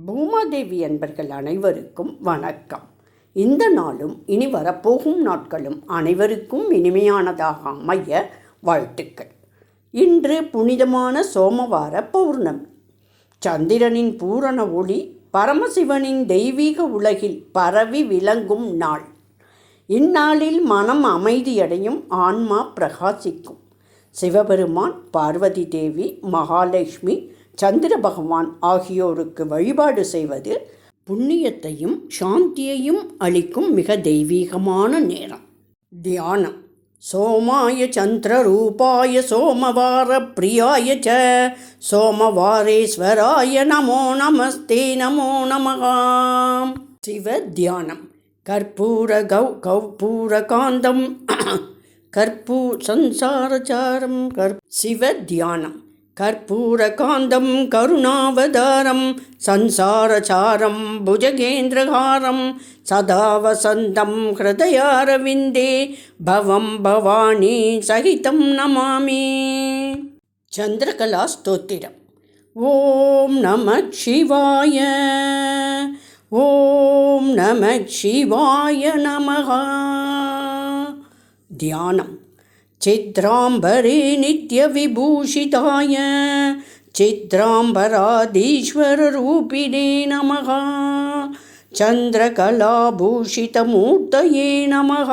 பூமாதேவி என்பர்கள் அனைவருக்கும் வணக்கம். இந்த நாளும் இனி வரப்போகும் நாட்களும் அனைவருக்கும் இனிமையானதாக அமைய வாழ்த்துக்கள். இன்று புனிதமான சோமவார பௌர்ணமி. சந்திரனின் பூரண ஒளி பரமசிவனின் தெய்வீக உலகில் பரவி விளங்கும் நாள். இந்நாளில் மனம் அமைதியடையும் ஆன்மா பிரகாசிக்கும். சிவபெருமான் பார்வதி தேவி மகாலட்சுமி சந்திர பகவான் ஆகியோருக்கு வழிபாடு செய்வது புண்ணியத்தையும் சாந்தியையும் அளிக்கும் மிக தெய்வீகமான நேரம். தியானம். சோமாய சந்திரரூபாய சோமவார பிரியாய ச. சோமவாரேஸ்வராய நமோ நமஸ்தே நமோ நமகாம் சிவ தியானம். கற்பூர கௌ கௌபூர காந்தம். கற்பூ சம்சாரச்சாரம். கற் சிவ தியானம். கற்பூரகாந்தம் கருணாவதாரம் சம்சாரசாரம் புஜகேந்திரகாரம் சதா வசந்தம் ஹிருதயாரவிந்தே பவம் பவானி சகிதம் நமாமி. சந்திரகலா ஸ்தோத்திரம் ஓம் நம சிவாய ஓம் நம சிவாய நமகா தியானம். छिद्राम्बरे नित्यविभूषिताय चिद्राम्बराधीश्वररूपिणे नमः। चन्द्रकलाभूषितमूर्तये नमः।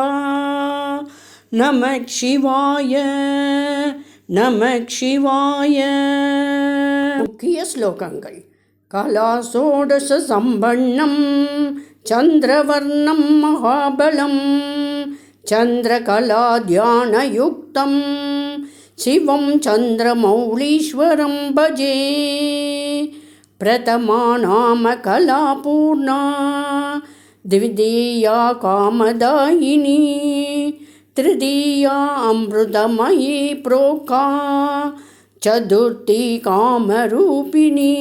नमः शिवाय नमः शिवाय। मुख्यश्लोकङ्गल् कलाषोडशसम्भन्नं चन्द्रवर्णं महाबलम्। चन्द्रकलाध्यानयुक्तं शिवं चन्द्रमौळीश्वरं भजे। प्रथमा नाम कलापूर्णा द्वितीया कामदायिनी तृतीया अमृतमयी प्रोक्ता चतुर्थी कामरूपिणी।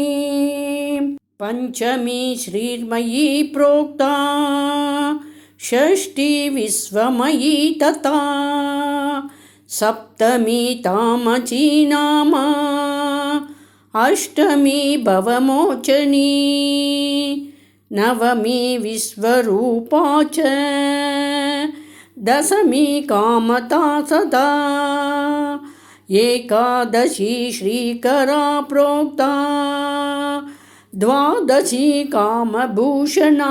पञ्चमी श्रीर्मयी प्रोक्ता षष्ठी विश्वमयी तथा सप्तमी तामची नामा अष्टमी भवमोचनी नवमी विश्वरूपा च। दशमी कामता सदा। एकादशी श्रीकरा प्रोक्ता। द्वादशी कामभूषणा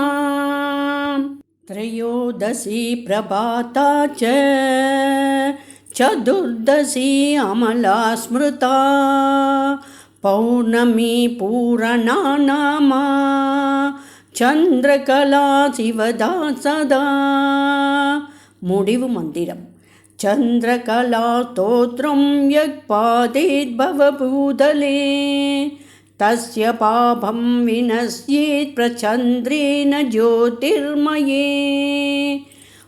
त्रयोदशी प्रभाता च चतुर्दशी अमला स्मृता पौर्णमी पूरणा नमा चन्द्रकला शिवदा सदा। मुडिवु मन्दिरं चन्द्रकला स्तोत्रं यत्पादेद्भवभूतले तस्य पापं विनश्येत् प्रचन्द्रेण ज्योतिर्मये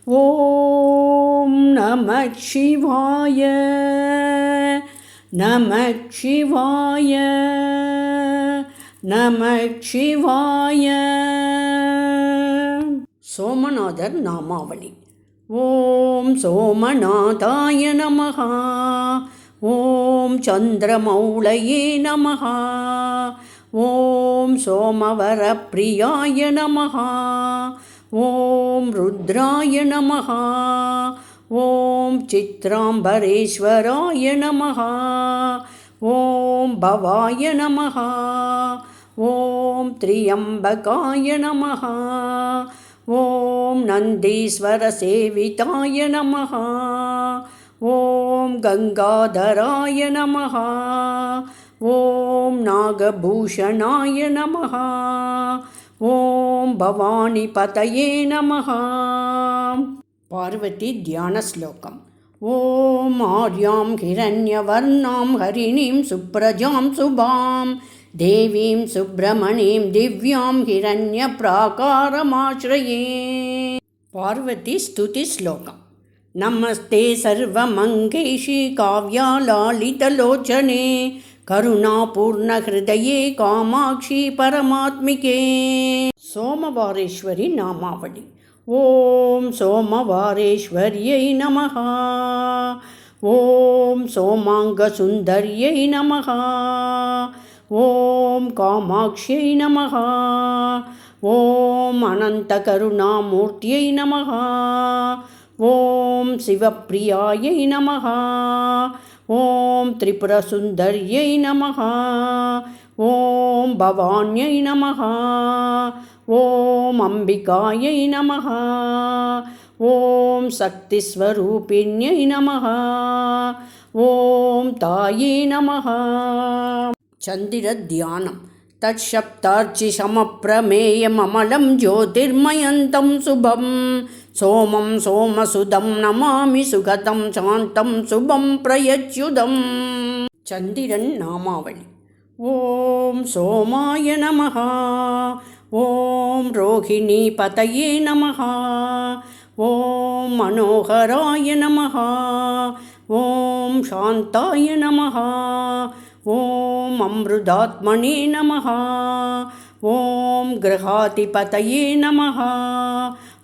ॐ नमः शिवाय नमः शिवाय नमः शिवाय சோமநாதர் நாமாவளி ஓம் சோமநாதாய நமஹா ॐ चन्द्रमौळये नमः ॐ सोमवरप्रियाय नमः ॐ रुद्राय नमः ॐ चित्राम्बरेश्वराय नमः ॐ भवाय नमः ॐ त्र्यम्बकाय नमः ॐ नन्दीश्वरसेविताय नमः ॐ गङ्गाधराय नमः। ॐ नागभूषणाय नमः। ॐ भवानीपतये नमः। पार्वती ध्यानश्लोकम्। ॐ आर्यां हिरण्यवर्णां हरिणीं सुप्रजां शुभां देवीं सुब्रह्मणीं दिव्यां हिरण्यप्राकारमाश्रये। पार्वती स्तुतिश्लोकम् नमस्ते सर्वमङ्गेशी काव्यालालितलोचने करुणापूर्णहृदये कामाक्षी परमात्मिके सोमवारेश्वरि नामावळि ॐ सोमवारेश्वर्यै नमः ॐ सोमाङ्गसुन्दर्यै नमः ॐ कामाक्ष्यै नमः ॐ अनन्तकरुणामूर्त्यै नमः ॐ शिवप्रियायै नमः। ॐ त्रिपुरसुन्दर्यै नमः। ॐ भवान्यै नमः। ॐ अम्बिकायै नमः। ॐ शक्तिस्वरूपिण्यै नमः। ॐ तायै नमः। चन्दिरध्यानं। तत्सप्तार्चिसमप्रमेयममलं ज्योतिर्मयन्तं சோமம் சோமசுதம் நமாமி சுகதம் சாந்தம் சுபம் பிரயச்சுதம். சந்திரன் நாமாவளி. ஓம் சோமாய நமஹா. ஓம் ரோஹிணி பதையே நமஹா. ஓம் மனோகராய நமஹா. ஓம் சாந்தாய நமஹா. ஓம் அமிருதாத்மனே நமஹா. ஓம் கிரகாதிபதையே நமஹா.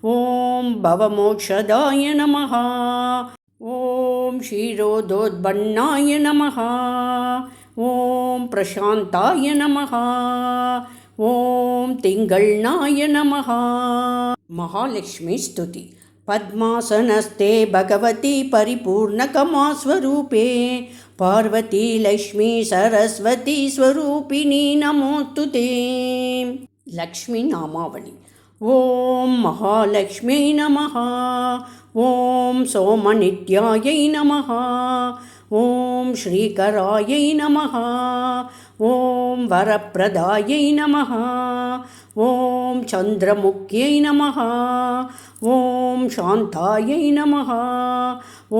ॐ भवमोक्षदाय नमः ॐ क्षीरोदोद्बन्नाय नमः ॐ प्रशान्ताय नमः ॐ तिङ्गळ्नाय नमः महालक्ष्मी स्तुति पद्मासनस्ते भगवती परिपूर्णकमास्वरूपे पार्वती लक्ष्मी सरस्वती स्वरूपिणी नमोऽस्तु ते लक्ष्मीनामावळि ॐ महालक्ष्म्यै नमः ॐ सोमनित्यायै नमः ॐ श्रीकरायै नमः ॐ वरप्रदायै नमः ॐ चन्द्रमुख्यै नमः ॐ शान्तायै नमः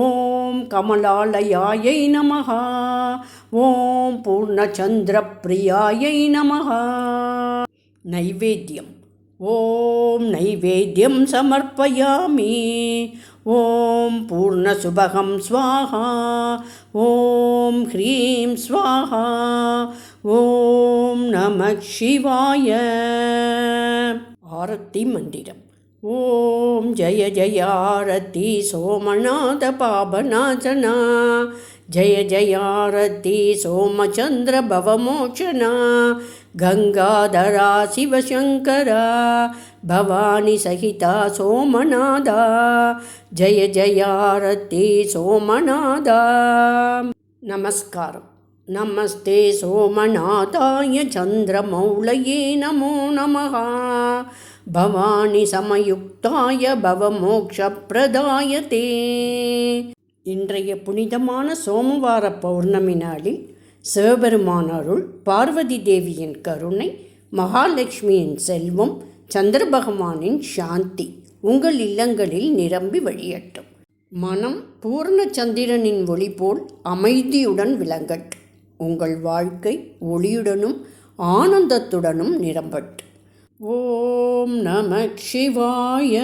ॐ कमलालयायै नमः ॐ पूर्णचन्द्रप्रियायै नमः नैवेद्यम् ॐ नैवेद्यं समर्पयामि ॐ पूर्णसुभगं स्वाहा ॐ ह्रीं स्वाहा ॐ नमः शिवाय आरति मन्दिरम् ॐ जय जय आरति सोमनाथपावनाचना जय जयारति सोमचन्द्रभवमोचना ಗಂಗಾಧರ ಶಿವಶಂಕರ ಭವಾನಿ ಸಹಿತ ಸೋಮನಾದ ಜಯ ಜಯಾರತಿ ಸೋಮನಾದ ನಮಸ್ಕಾರ ನಮಸ್ತೆ ಸೋಮನಾಥಾಯ ಚಂದ್ರಮೌಳಯೇ ನಮೋ ನಮಃ ಭವಾನಿ ಸಮಯುಕ್ತಾಯ ಭವಮೋಕ್ಷಪ್ರದಾಯತೆ இன்றைய புனிதமான சோமவார பௌர்ணமி நாளில் சிவபெருமான் அருள் பார்வதி தேவியின் கருணை மகாலட்சுமியின் செல்வம் சந்திர பகவானின் சாந்தி உங்கள் இல்லங்களில் நிரம்பி வழியட்டும். மனம் பூர்ண சந்திரனின் ஒளி போல் அமைதியுடன் விளங்கட்டும். உங்கள் வாழ்க்கை ஒளியுடனும் ஆனந்தத்துடனும் நிரம்பட்டும். ஓம் நம சிவாய.